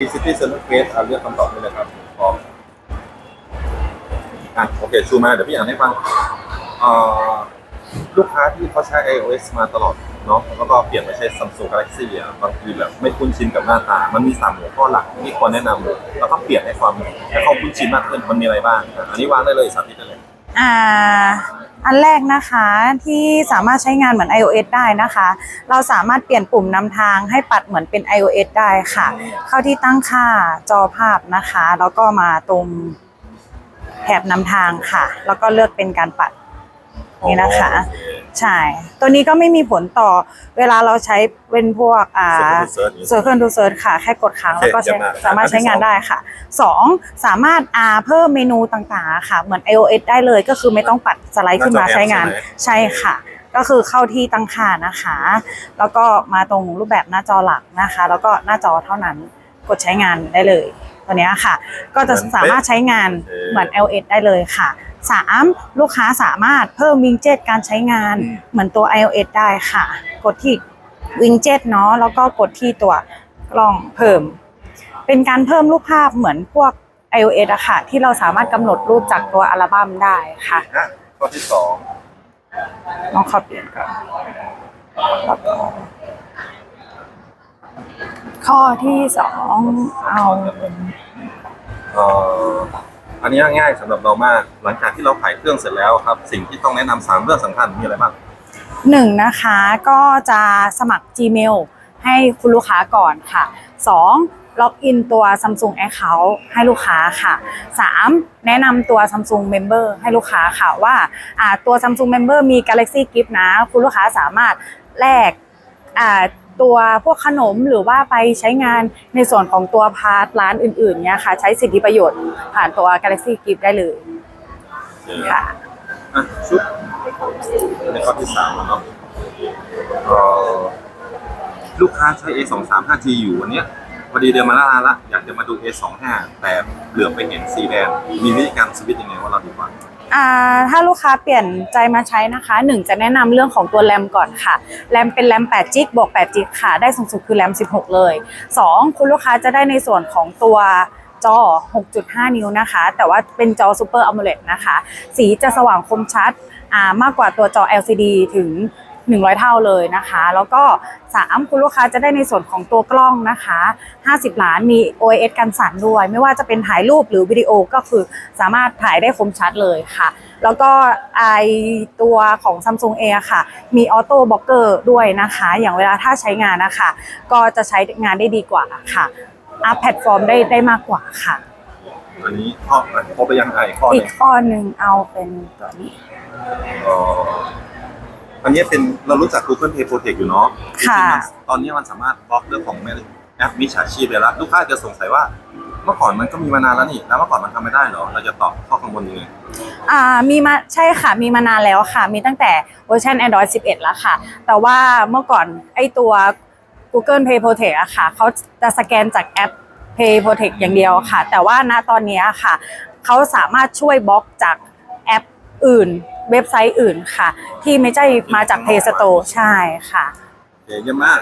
City Center Quest อะเลือกคำตอบได้เลยครับพร้อมอะโอเค ชูมาเดี๋ยวพี่อ่านให้ฟังลูกค้าที่เขาใช้ iOS มาตลอดเนาะแล้วก็เปลี่ยนมาใช้ Samsung Galaxy อะบางทีแบบไม่คุ้นชินกับหน้าตา มันมีสามหัวข้อหลักที่ควรแนะนำแล้วก็เปลี่ยนให้ความให้เขาคุ้นชินมากขึ้นมันมีอะไรบ้าง อันนี้วางได้เลยสาธิตได้เลย อ่า อันแรกนะคะที่สามารถใช้งานเหมือน iOS ได้นะคะ เราสามารถเปลี่ยนปุ่มนำทางให้ปัดเหมือนเป็น iOS ได้ค่ะ เข้าที่ตั้งค่าจอภาพนะคะ แล้วก็มาตรงแถบนำทางค่ะ แล้วก็เลือกเป็นการปัดนี่นะคะ ใช่ ตัวนี้ก็ไม่มีผลต่อเวลาเราใช้เป็นพวกอ่า Circle to Search เซอร์เคิลทูเซิร์ชค่ะ แค่กดค้างโอเคแล้วก็ใช้เยี่ยมมากสามารถใช้งานได้ค่ะสองสามารถอ่าเพิ่มเมนูต่างๆ ค่ะ เหมือน iOS ได้เลยก็คือไม่ต้องปัดสไลด์ขึ้นมาใช้งานใช่ค่ะ ก็คือเข้าที่ตั้งค่านะคะ แล้วก็มาตรงรูปแบบหน้าจอหลักนะคะ แล้วก็หน้าจอเท่านั้นกดใช้งานได้เลย ตัวเนี้ยค่ะ ก็จะสามารถใช้งานเหมือน iOS ได้เลยค่ะ สามลูกค้าสามารถเพิ่มวิงเจ็ตการใช้งาน เหมือนตัว iOS ได้ค่ะ กดที่วิงเจ็ตเนาะแล้วก็กดที่ตัวกล้องเพิ่ม เป็นการเพิ่มรูปภาพเหมือนพวก iOS อะค่ะ ที่เราสามารถกำหนดรูปจากตัวอัลบั้มได้ค่ะอะข้อที่สองลองขอเปลี่ยนก่อนแล้วก็ข้อที่สองเอาเป็นเอ่อ อันนี้ง่ายสำหรับเรามาก หลังจากที่เราขายเครื่องเสร็จแล้วครับ สิ่งที่ต้องแนะนำสามเรื่องสำคัญมีอะไรบ้างหนึ่งนะคะก็จะสมัคร Gmail ให้คุณลูกค้าก่อนค่ะสองล็อกอินตัว Samsung Account ให้ลูกค้าค่ะ 3. แนะนำตัว Samsung Member ให้ลูกค้าค่ะว่าตัว Samsung Member มี Galaxy Gift นะ คุณลูกค้าสามารถแลก ตัวพวกขนมหรือว่าไปใช้งานในส่วนของตัวพาร์ทร้านอื่นๆเนี่ยค่ะ ใช้สิทธิประโยชน์ผ่านตัว Galaxy Gift ได้เลยค่ะอะชุดในข้อที่สามแล้วเนาะเอ่อลูกค้าใช้ A 2 3 5 G อยู่วันเนี้ยพอดีเดินมาหน้าร้านละอยากจะมาดู A 2 5แต่เหลือไปเห็นสีแดงมีวิธีการสวิตช์ยังไงว่าเราดีกว่าอ่า ถ้าลูกค้าเปลี่ยนใจมาใช้นะคะหนึ่งจะแนะนำเรื่องของตัวแรมก่อนค่ะ แรมเป็นแรม 8 จิกบวก 8 จิกค่ะ ได้สูงสุดคือแรม 16 เลย 2 คุณลูกค้าจะได้ในส่วนของตัวจอ 6.5 นิ้วนะคะ แต่ว่าเป็นจอ Super AMOLED นะคะ สีจะสว่างคมชัดมากกว่าตัวจอ LCD ถึง 100 เท่าเลยนะคะ แล้วก็ 3 คุณลูกค้าจะได้ในส่วนของตัวกล้องนะคะ 50 ล้านมี OIS กันสั่นด้วย ไม่ว่าจะเป็นถ่ายรูปหรือวิดีโอก็คือสามารถถ่ายได้คมชัดเลยค่ะ แล้วก็ไอตัวของ Samsung A ค่ะ มีออโต้บล็อกเกอร์ด้วยนะคะ อย่างเวลาถ้าใช้งานนะคะ ก็จะใช้งานได้ดีกว่าค่ะอัพแพลตฟอร์มได้ได้มากกว่าค่ะ อันนี้ข้ออะครบไปยังไงข้อหอีนึ่กงข้อหนึ่งเอาเป็นตัวนี้ เอ่อ อันนี้เป็นเรารู้จัก Google Pay Protect อยู่เนาะค่ะ จริงๆมันตอนนี้มันสามารถบล็อกเรื่องของแอปมิจฉาชีพไปแล้วลูกค้าจะสงสัยว่า เมื่อก่อนมันก็มีมานานแล้วนี่ แล้วเมื่อก่อนมันทำไม่ได้เหรอ เราจะตอบข้อกังวลยังไง อ่ามีมาใช่ค่ะมีมานานแล้วค่ะ มีตั้งแต่เวอร์ชัน Android 11 แล้วค่ะ แต่ว่าเมื่อก่อนไอตัว Google Pay Protect อะค่ะเขาจะสแกนจากแอป Pay Protect อย่างเดียวค่ะ แต่ว่าณตอนนี้ค่ะ เขาสามารถช่วยบล็อกจากแอป อื่น เว็บไซต์อื่นค่ะ ที่ไม่ใช่มาจาก Play Store ใช่ค่ะเยอะมาก